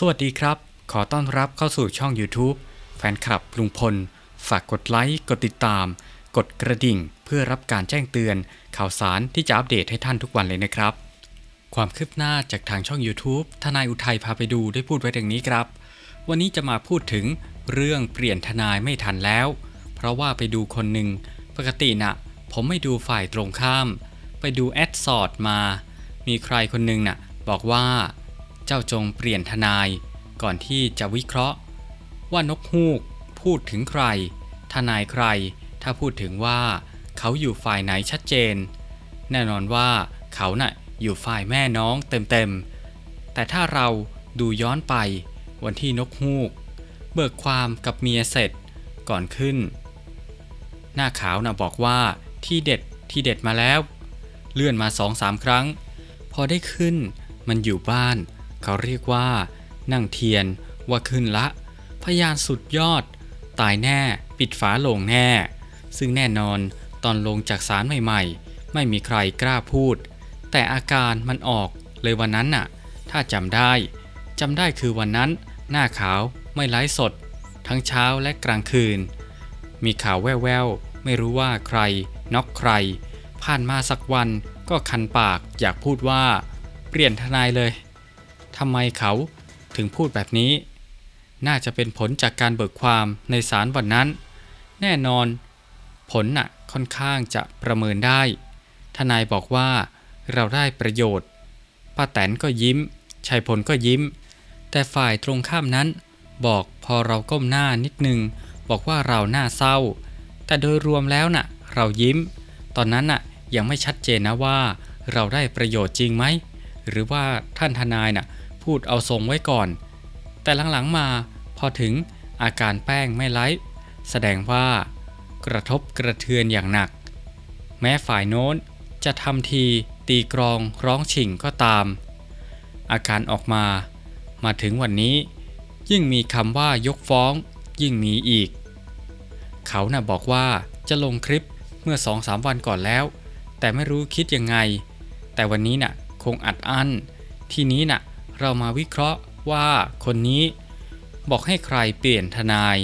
สวัสดีครับ ขอต้อนรับเข้าสู่ช่อง YouTube แฟนคลับลุงพล ฝากกดไลค์ กดติดตาม กดกระดิ่ง เพื่อรับการแจ้งเตือน ข่าวสารที่จะอัปเดตให้ท่านทุกวันเลยนะครับ ความคืบหน้าจากทางช่อง YouTube ทนายอุทัยพาไปดูได้พูดไว้ดังนี้ครับ วันนี้จะมาพูดถึงเรื่องเปลี่ยนทนายไม่ทันแล้ว เพราะว่าไปดูคนหนึ่งปกติน่ะ ผมไม่ดูฝ่ายตรงข้าม ไปดูแอดสอดมา มีใครคนหนึ่งน่ะบอกว่า เจ้าจงเปลี่ยนทนาย ก่อนที่จะวิเคราะห์ ว่านกฮูกพูดถึงใคร ทนายใคร ถ้าพูดถึงว่าเขาอยู่ฝ่ายไหนชัดเจน แน่นอนว่าเขาน่ะอยู่ฝ่ายแม่น้องเต็มๆ แต่ถ้าเราดูย้อนไปวันที่นกฮูก เบิกความกับเมียเสร็จก่อนขึ้น หน้าขาวน่ะบอกว่าที่เด็ดที่เด็ดมาแล้ว เลื่อนมาสองสามครั้ง พอได้ขึ้นมันอยู่บ้าน เขาเรียกว่า นั่งเทียนว่าขึ้นละ พยานสุดยอด ตายแน่ ปิดฝาโลงแน่ ซึ่งแน่นอนตอนลงจากศาลใหม่ๆ ไม่มีใครกล้าพูด แต่อาการมันออกเลยวันนั้นน่ะ ถ้าจำได้จำได้คือวันนั้น หน้าขาวไม่ไลฟ์สด ทั้งเช้าและกลางคืน มีข่าวแว่วๆ ไม่รู้ว่าใครน็อกใคร ผ่านมาสักวันก็คันปากอยากพูดว่า เปลี่ยนทนายเลย ทำไมเขาถึงพูดแบบนี้ น่าจะเป็นผลจากการเบิกความในศาลวันนั้น แน่นอน ผลน่ะค่อนข้างจะประเมินได้ ทนายบอกว่าเราได้ประโยชน์ ป้าแตนก็ยิ้ม ชัยพลก็ยิ้ม แต่ฝ่ายตรงข้ามนั้น บอกพอเราก้มหน้านิดนึง บอกว่าเราหน้าเศร้า แต่โดยรวมแล้วน่ะ เรายิ้ม ตอนนั้นน่ะยังไม่ชัดเจนนะว่า เราได้ประโยชน์จริงไหม หรือว่าท่านทนายน่ะ พูดเอาทรงไว้ก่อน แต่หลังๆมาพอถึงอาการแป้งไม่ไลฟ์แสดงว่ากระทบกระเทือนอย่างหนัก แม้ฝ่ายโน้นจะทำทีตีกรองร้องฉิงก็ตาม อาการออกมา มาถึงวันนี้ ยิ่งมีคำว่ายกฟ้องยิ่งมีอีก เขาน่ะบอกว่าจะลงคลิปเมื่อสองสามวันก่อนแล้ว แต่ไม่รู้คิดยังไง แต่วันนี้น่ะคงอัดอั้น ทีนี้น่ะ เรามาวิเคราะห์ว่าคนนี้บอกให้ใครเปลี่ยนทนาย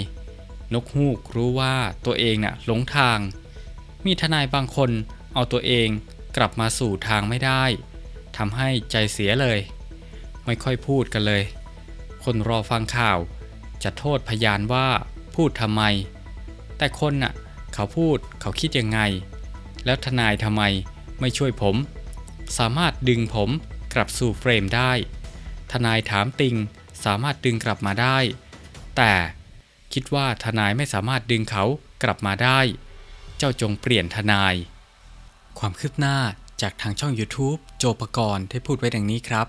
นกฮูกรู้ว่าตัวเองน่ะหลงทาง มีทนายบางคนเอาตัวเองกลับมาสู่ทางไม่ได้ทำให้ใจเสียเลย ไม่ค่อยพูดกันเลย คนรอฟังข่าวจะโทษพยานว่าพูดทำไม แต่คนน่ะเขาพูดเขาคิดยังไง แล้วทนายทำไมไม่ช่วยผม สามารถดึงผมกลับสู่เฟรมได้ ทนายถามติงสามารถดึงกลับมาได้ แต่คิดว่าทนายไม่สามารถดึงเขากลับมาได้ เจ้าจงเปลี่ยนทนาย ความคืบหน้าจากทางช่อง YouTube โจปกรณ์ได้พูดไว้ดังนี้ครับ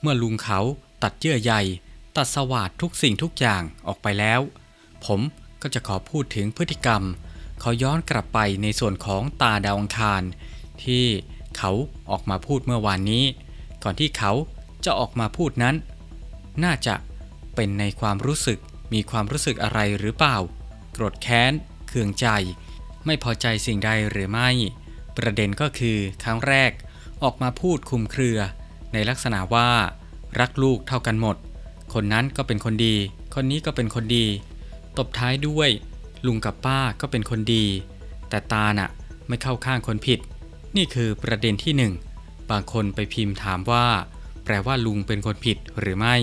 เมื่อลุงเขาตัดเยื่อใยตัดสวาดทุกสิ่งทุกอย่างออกไปแล้ว ผมก็จะขอพูดถึงพฤติกรรม ขอย้อนกลับไปในส่วนของตาดาวอังคาร ที่เขาออกมาพูดเมื่อวานนี้ ก่อนที่เขา จะออกมาพูดนั้น น่าจะเป็นในความรู้สึกมีความรู้สึกอะไรหรือเปล่า โกรธแค้นเคืองใจ ไม่พอใจสิ่งใดหรือไม่ ประเด็นก็คือครั้งแรกออกมาพูดคุมเครือ ในลักษณะว่า รักลูกเท่ากันหมด คนนั้นก็เป็นคนดี คนนี้ก็เป็นคนดี ตบท้ายด้วย ลุงกับป้าก็เป็นคนดี แต่ตาน่ะไม่เข้าข้างคนผิด นี่คือประเด็นที่หนึ่งบางคนไปพิมพ์ถามว่า ลว่าลุงเป็นคนผิดหรือไม่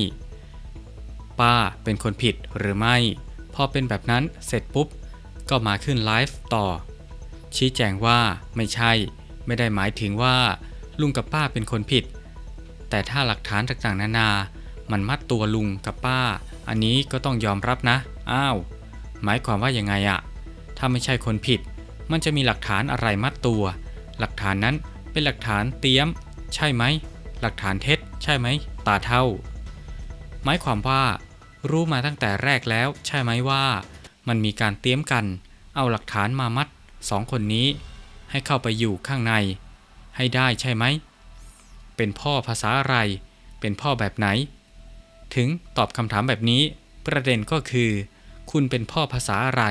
ป้าเป็นคนผิดหรือไม่ พอเป็นแบบนั้นเสร็จปุ๊บ ก็มาขึ้นไลฟ์ต่อ ชี้แจงว่าไม่ใช่ ไม่ได้หมายถึงว่า ลุงกับป้าเป็นคนผิด แต่ถ้าหลักฐานต่างๆนานา มันมัดตัวลุงกับป้า อันนี้ก็ต้องยอมรับนะ อ้าว หมายความว่ายังไงอะถ้าไม่ใช่คนผิด มันจะมีหลักฐานอะไรมัดตัว หลักฐานนั้นเป็นหลักฐานเตี้ยม ใช่ไหม หลักฐานเท็จ ใช่ไหม ตาเท่า หมายความว่า รู้มาตั้งแต่แรกแล้ว ใช่ไหมว่า มันมีการเตี้ยมกัน เอาหลักฐานมามัดสองคนนี้ ให้เข้าไปอยู่ข้างใน ให้ได้ใช่ไหม เป็นพ่อภาษาอะไร เป็นพ่อแบบไหน ถึงตอบคำถามแบบนี้ ประเด็นก็คือ คุณเป็นพ่อภาษาอะไร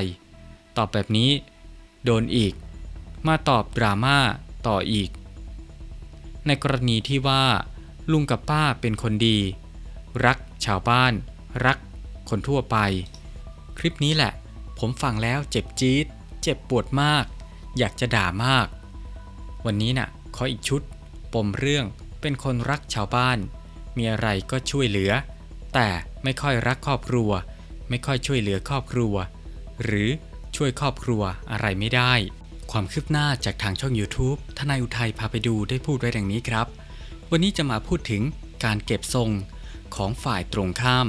ตอบแบบนี้ โดนอีก มาตอบดราม่าต่ออีก ในกรณีที่ว่า ลุงกับป้าเป็นคนดี รักชาวบ้าน รักคนทั่วไป คลิปนี้แหละ ผมฟังแล้วเจ็บจี๊ด เจ็บปวดมาก อยากจะด่ามาก วันนี้น่ะ ขออีกชุด ปมเรื่องเป็นคนรักชาวบ้าน มีอะไรก็ช่วยเหลือ แต่ไม่ค่อยรักครอบครัว ไม่ค่อยช่วยเหลือครอบครัว หรือช่วยครอบครัวอะไรไม่ได้ ความคืบหน้าจากทางช่อง YouTube ทนายอุทัยพาไปดูได้พูดไว้ดังนี้ครับ วันนี้จะมาพูดถึงการเก็บทรงของฝ่ายตรงข้าม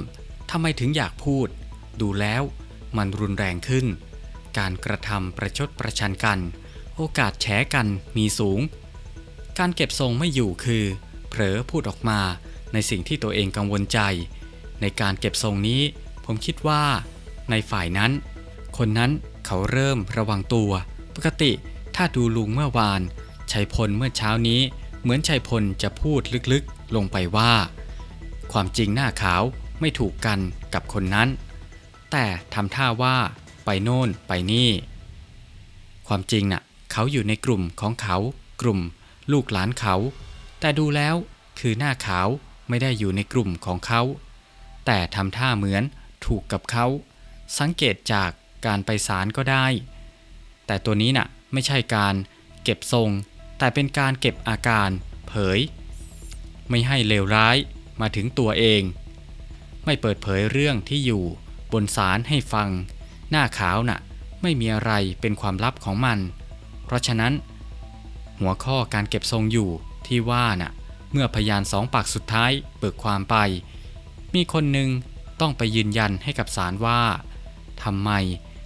ทำไมถึงอยากพูด ดูแล้วมันรุนแรงขึ้น การกระทำประชดประชันกัน โอกาสแฉกันมีสูง การเก็บทรงไม่อยู่คือ เผลอพูดออกมาในสิ่งที่ตัวเองกังวลใจ ในการเก็บทรงนี้ ผมคิดว่า ในฝ่ายนั้น คนนั้นเขาเริ่มระวังตัว ปกติถ้าดูลุงเมื่อวานชัยพลเมื่อเช้านี้ เหมือนชัยพลจะพูดลึกๆ ลงไปว่า ความจริงหน้าขาวไม่ถูกกันกับคนนั้น แต่ทำท่าว่าไปโน่นไปนี่ ความจริงน่ะเขาอยู่ในกลุ่มของเขา กลุ่ม ลูกหลานเขา แต่ดูแล้วคือหน้าขาวไม่ได้อยู่ในกลุ่มของเขา แต่ทำท่าเหมือนถูกกับเขา สังเกตจากการไปศาลก็ได้ แต่ตัวนี้น่ะไม่ใช่การเก็บทรง แต่เป็นการเก็บอาการ เผย ไม่ให้เลวร้ายมาถึงตัวเอง ไม่เปิดเผยเรื่องที่อยู่บนศาลให้ฟัง หน้าขาวน่ะ ไม่มีอะไรเป็นความลับของมัน เพราะฉะนั้น หัวข้อการเก็บทรงอยู่ที่ว่าน่ะ เมื่อพยานสองปากสุดท้ายเบิกความไป มีคนหนึ่งต้องไปยืนยันให้กับศาลว่าทำไม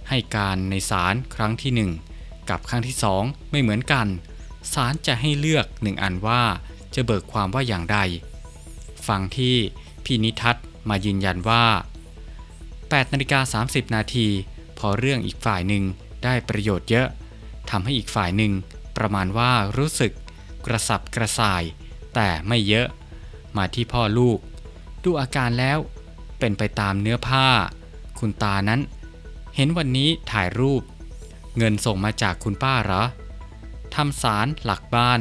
ให้การในศาลครั้งที่หนึ่งกับครั้งที่สองไม่เหมือนกัน ศาลจะให้เลือกหนึ่งอันว่าจะเบิกความว่าอย่างไรฟังที่พี่นิทัศน์มายืนยันว่า8นาฬิกา30 นาทีพอเรื่องอีกฝ่ายหนึ่งได้ประโยชน์เยอะทำให้อีกฝ่ายหนึ่งประมาณว่ารู้สึกกระสับกระส่าย แต่ไม่เยอะ มาที่พ่อลูก ดูอาการแล้วเป็นไปตามเนื้อผ้า คุณตานั้น เห็นวันนี้ถ่ายรูป เงินส่งมาจากคุณป้าเหรอ ทำสารหลักบ้าน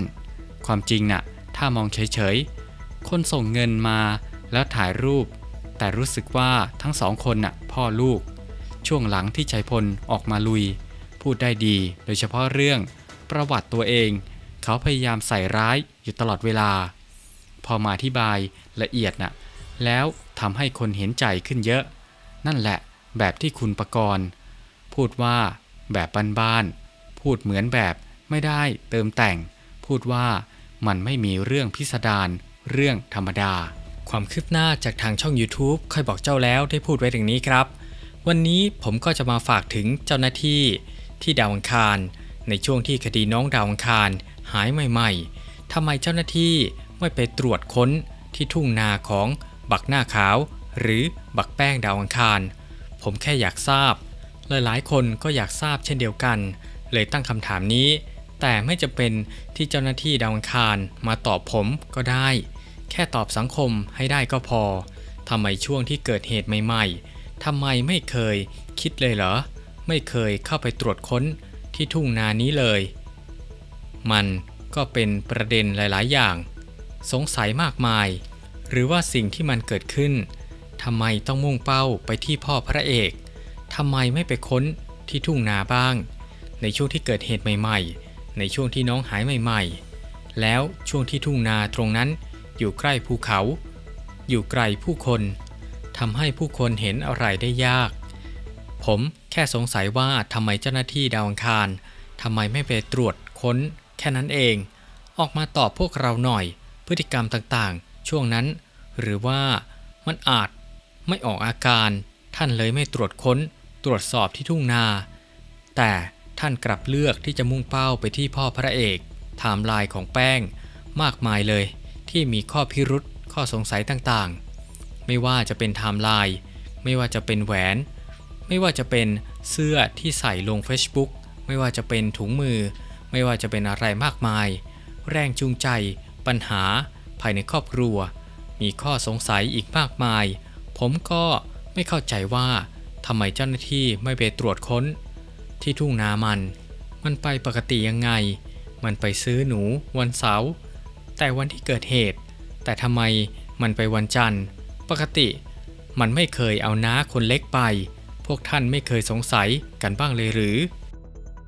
ความจริงน่ะ ถ้ามองเฉยๆ คนส่งเงินมาแล้วถ่ายรูป แต่รู้สึกว่าทั้งสองคนน่ะพ่อลูก ช่วงหลังที่ชัยพลออกมาลุย พูดได้ดี โดยเฉพาะเรื่องประวัติตัวเอง เขาพยายามใส่ร้ายอยู่ตลอดเวลา พอมาอธิบายละเอียดน่ะ แล้วทำให้คนเห็นใจขึ้นเยอะ นั่นแหละแบบที่คุณประกรณ์ พูดว่าแบบบ้านๆพูดเหมือนแบบ ไม่ได้เติมแต่ง พูดว่ามันไม่มีเรื่องพิสดารเรื่องธรรมดา ความคืบหน้าจากทางช่อง YouTube ค่อยบอกเจ้าแล้วได้พูดไว้ดังนี้ครับ วันนี้ผมก็จะมาฝากถึงเจ้าหน้าที่ที่ดาวอังคาร ในช่วงที่คดีน้องดาวอังคารหายใหม่ ๆทำไมเจ้าหน้าที่ไม่ไปตรวจค้นที่ทุ่งนาของบักหน้าขาว หรือบักแป้งดาวอังคาร ผมแค่อยากทราบหลายๆคนก็อยากทราบเช่นเดียวกัน เลยตั้งคำถามนี้ แต่ไม่จะเป็นที่เจ้าหน้าที่ดาวอังคารมาตอบผมก็ได้ แค่ตอบสังคมให้ได้ก็พอทำไมช่วงที่เกิดเหตุใหม่ๆทำไมไม่เคยคิดเลยเหรอ ไม่เคยเข้าไปตรวจค้นที่ทุ่งนานี้เลย มันก็เป็นประเด็นหลายๆ อย่าง สงสัยมากมาย หรือว่าสิ่งที่มันเกิดขึ้นทำไมต้องมุ่งเป้าไปที่พ่อพระเอกทำไมไม่ไปค้นที่ทุ่งนาบ้าง ในช่วงที่เกิดเหตุใหม่ๆ ในช่วงที่น้องหายใหม่ๆ แล้วช่วงที่ทุ่งนาตรงนั้นอยู่ใกล้ภูเขา อยู่ไกลผู้คนทำให้ผู้คนเห็นอะไรได้ยาก ผมแค่สงสัยว่าทำไมเจ้าหน้าที่ดาวอังคารทำไมไม่ไปตรวจค้น แค่นั้นเอง ออกมาตอบพวกเราหน่อย พฤติกรรมต่างๆ ช่วงนั้น หรือว่ามันอาจไม่ออกอาการ ท่านเลยไม่ตรวจค้น ตรวจสอบที่ทุ่งนา แต่ ท่านกลับเลือกที่จะมุ่งเป้าไปที่พ่อพระเอกไทม์ไลน์ของแป้ง มากมายเลย ที่มีข้อพิรุษข้อสงสัยต่างๆ ไม่ว่าจะเป็นไทม์ไลน์ไม่ว่าจะเป็นแหวน ไม่ว่าจะเป็นเสื้อที่ใส่ลง Facebook ไม่ว่าจะเป็นถุงมือ ไม่ว่าจะเป็นอะไรมากมาย แรงจูงใจ ปัญหา ภายในครอบครัว มีข้อสงสัยอีกมากมาย ผมก็ไม่เข้าใจว่าทำไมเจ้าหน้าที่ไม่ไปตรวจค้น ที่ทุ่งนามัน มันไปปกติยังไง มันไปซื้อหนูวันเสาร์ แต่วันที่เกิดเหตุ แต่ทำไมมันไปวันจันทร์ ปกติมันไม่เคยเอาน้าคนเล็กไป พวกท่านไม่เคยสงสัยกันบ้างเลยหรือ